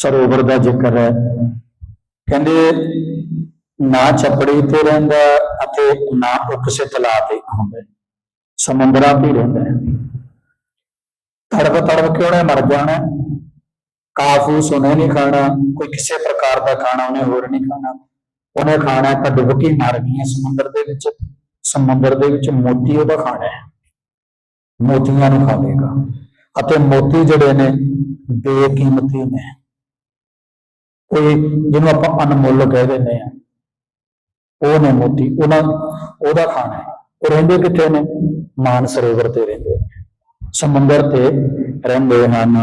ਸਰੋਵਰ ਦਾ ਜ਼ਿਕਰ ਹੈ। ਕਹਿੰਦੇ, ਨਾ ਛਪੜੀ ਤੇ ਰਹਿੰਦਾ ਅਤੇ ਨਾ ਉਹ ਕਿਸੇ ਤਲਾਬ ਤੇ ਹੁੰਦਾ ਸਮੁੰਦਰਾਂ ਤੇ ਰਹਿੰਦਾ ਹੈ। ਤੜਪ ਤੜਪ ਕੇ ਉਹਨੇ ਮਰ ਜਾਣਾ। ਹੈ। ਕਾਫੂ ਨਹੀਂ ਖਾਣਾ। ਕੋਈ ਕਿਸੇ ਪ੍ਰਕਾਰ ਦਾ ਖਾਣਾ ਉਹਨੇ ਹੋਰ ਨਹੀਂ ਖਾਣਾ। ਉਹਨੇ ਖਾਣਾ ਹੈ ਤਾਂ ਡੁਬਕੀ ਮਾਰਨੀ ਹੈ ਸਮੁੰਦਰ ਦੇ ਵਿੱਚ। ਸਮੁੰਦਰ ਦੇ ਵਿੱਚ ਮੋਤੀ ਉਹਦਾ ਖਾਣਾ ਹੈ। ਮੋਤੀਆਂ ਨੂੰ ਖਾਵੇਗਾ। ਅਤੇ ਮੋਤੀ ਜਿਹੜੇ ਨੇ, ਬੇਕੀਮਤੀ ਨੇ। ਕੋਈ ਜਿਹਨੂੰ ਆਪਾਂ ਅਨਮੁੱਲ ਕਹਿ ਦਿੰਦੇ ਆ ਉਹ ਨੇ ਮੋਤੀ ਉਹਨਾਂ ਉਹਦਾ ਖਾਣਾ ਹੈ। ਉਹ ਰਹਿੰਦੇ ਕਿੱਥੇ ਨੇ? ਮਾਨ ਸਰੋਵਰ ਤੇ ਰਹਿੰਦੇ। ਸਮੁੰਦਰ ਤੇ ਰਹਿੰਦੇ ਹਨ।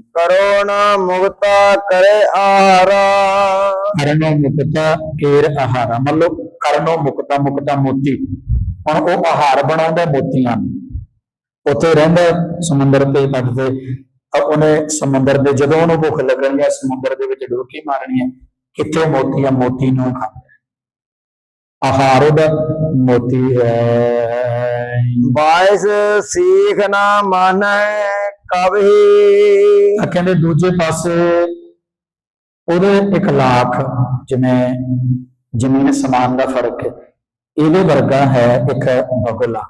ਕਰੋ ਨਾ ਮੁਕਤਾ ਕਰੇ ਆਹਾਰਾ। ਕਰਨੋ ਮੁਕਤਾ ਕੇਰ ਆਹਾਰਾ। ਮਤਲਬ ਕਰਨੋ ਮੁਕਤਾ ਮੁਕਤਾ ਮੋਤੀ। ਹੁਣ ਉਹ ਆਹਾਰ ਬਣਾਉਂਦਾ ਮੋਤੀਆਂ ਨੂੰ। ਉੱਥੇ ਰਹਿੰਦਾ ਸਮੁੰਦਰ ਤੇ ਤੱਟ ਤੇ। ਤਾਂ ਉਹਨੇ ਸਮੁੰਦਰ ਦੇ ਜਦੋਂ ਉਹਨੂੰ ਭੁੱਖ ਲੱਗਣੀ ਹੈ ਸਮੁੰਦਰ ਦੇ ਵਿੱਚ ਡੁਬਕੀ ਮਾਰਨੀ ਹੈ ਕਿੱਥੇ ਮੋਤੀ ਆ? ਮੋਤੀ ਨੂੰ ਖਾਂਦਾ ਹੈ। ਆਹਾਰ ਉਹਦਾ ਮੋਤੀ ਹੈ। ਬਾਇਸ ਸੀਖ ਨਾ ਮਾਨੈ ਕਬਹੀ ਤਾਂ ਕਹਿੰਦੇ ਦੂਜੇ ਪਾਸੇ ਉਹਦੇ ਇੱਕ ਲੱਖ ਜਿਵੇਂ ਜ਼ਮੀਨ ਸਮਾਨ ਦਾ ਫ਼ਰਕ ਹੈ। ਇਹਦੇ ਵਰਗਾ ਹੈ ਇੱਕ ਬਗਲਾ।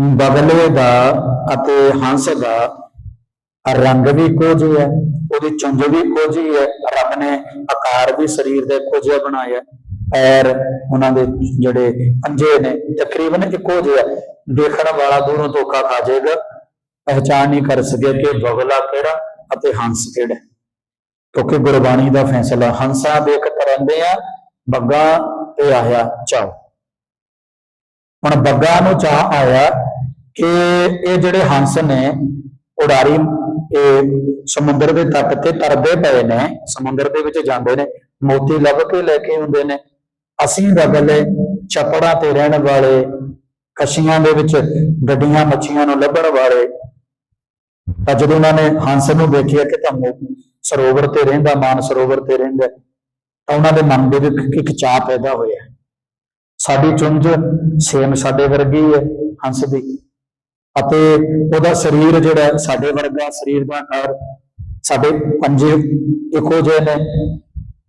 ਬਗਲੇ ਦਾ ਅਤੇ ਹੰਸ ਦਾ ਰੰਗ ਵੀ ਇੱਕੋ ਜਿਹਾ ਹੈ ਉਹਦੀ ਚੁੰਝ ਵੀ ਇੱਕੋ ਜਿਹੀ ਹੈ ਰੱਬ ਨੇ ਆਕਾਰ ਵੀ ਸਰੀਰ ਦਾ ਇੱਕੋ ਜਿਹਾ ਬਣਾਇਆ ਪੈਰ ਉਹਨਾਂ ਦੇ ਜਿਹੜੇ ਪੰਜੇ ਨੇ, ਤਕਰੀਬਨ ਇੱਕੋ ਜਿਹਾ ਦੇਖਣ ਵਾਲਾ ਦੂਰੋਂ ਧੋਖਾ ਖਾ ਜਾਏਗਾ। ਪਹਿਚਾਨ ਨਹੀਂ ਕਰ ਸਕੇ ਕਿ ਬਗਲਾ ਕਿਹੜਾ ਅਤੇ ਹੰਸ ਕਿਹੜਾ। ਕਿਉਂਕਿ ਗੁਰਬਾਣੀ ਦਾ ਫੈਸਲਾ, ਹੰਸਾਂ ਦੇਖ ਤਰੰਦੇ ਆ, ਬੱਗਾ ਤੇ ਆਇਆ ਚਾਓ ਹੁਣ ਬੱਗਾ ਨੂੰ ਚਾਹ ਆਇਆ ਕਿ ਇਹ ਜਿਹੜੇ ਹੰਸ ਨੇ, ਉਡਾਰੀ ਇਹ ਸਮੁੰਦਰ ਦੇ ਤੱਟ ਤੇ ਤਰਦੇ ਪਏ ਨੇ, ਸਮੁੰਦਰ ਦੇ ਵਿੱਚ ਜਾਂਦੇ ਨੇ, ਮੋਤੀ ਲੱਭ ਕੇ ਲੈ ਕੇ ਹੁੰਦੇ ਨੇ। ਅਸੀਂ ਬਗਲੇ ਛਪੜਾ ਤੇ ਰਹਿਣ ਵਾਲੇ, ਕਸ਼ੀਆਂ ਦੇ ਵਿੱਚ ਗੱਡੀਆਂ ਮੱਛੀਆਂ ਨੂੰ ਲੱਭਣ ਵਾਲੇ। ਤਾਂ ਜਦੋਂ ਉਹਨਾਂ ਨੇ ਹੰਸ ਨੂੰ ਦੇਖਿਆ ਕਿ ਤਾਂ ਸਰੋਵਰ ਤੇ ਰਹਿੰਦਾ, ਮਾਨ ਸਰੋਵਰ ਤੇ ਰਹਿੰਦਾ, ਤਾਂ ਉਹਨਾਂ ਦੇ ਮਨ ਦੇ ਵਿੱਚ ਇੱਕ ਚਾਹ ਪੈਦਾ ਹੋਇਆ। ਸਾਡੀ ਚੁੰਝ ਸੇਮ ਸਾਡੇ ਵਰਗੀ ਹੈ, ਹੰਸ ਦੀ। ਅਤੇ ਉਹਦਾ ਸਰੀਰ ਜਿਹੜਾ ਸਾਡੇ ਵਰਗਾ ਸਰੀਰ ਦਾ ਆਕਾਰ ਸਾਡੇ ਪੰਜੇ ਇੱਕੋ ਜਿਹੇ ਨੇ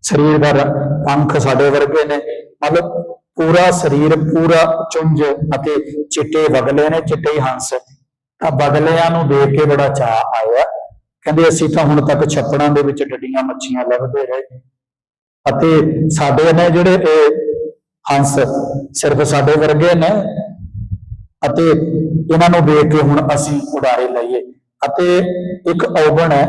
ਸਰੀਰ ਦਾ ਪੰਖ ਸਾਡੇ ਵਰਗੇ ਨੇ, ਮਤਲਬ ਪੂਰਾ ਸਰੀਰ, ਪੂਰਾ ਚੁੰਝ ਅਤੇ ਚਿੱਟੇ ਬਗਲੇ ਨੇ, ਚਿੱਟੇ ਹੀ ਹੰਸ। ਤਾਂ ਬਗਲਿਆਂ ਨੂੰ ਦੇਖ ਕੇ ਬੜਾ ਚਾਹ ਆਇਆ। ਕਹਿੰਦੇ ਅਸੀਂ ਤਾਂ ਹੁਣ ਤੱਕ ਛੱਪੜਾਂ ਦੇ ਵਿੱਚ ਡੱਡੀਆਂ ਮੱਛੀਆਂ ਲੱਭਦੇ ਰਹੇ। ਅਤੇ ਸਾਡੇ ਨੇ ਜਿਹੜੇ ਇਹ ਹੰਸ ਸਿਰਫ ਸਾਡੇ ਵਰਗੇ ਨੇ ਅਤੇ ਇਹਨਾਂ ਨੂੰ ਵੇਖ ਕੇ ਹੁਣ ਅਸੀਂ ਉਡਾਰੇ ਲਈਏ। ਅਤੇ ਇੱਕ ਔਗਣ ਹੈ।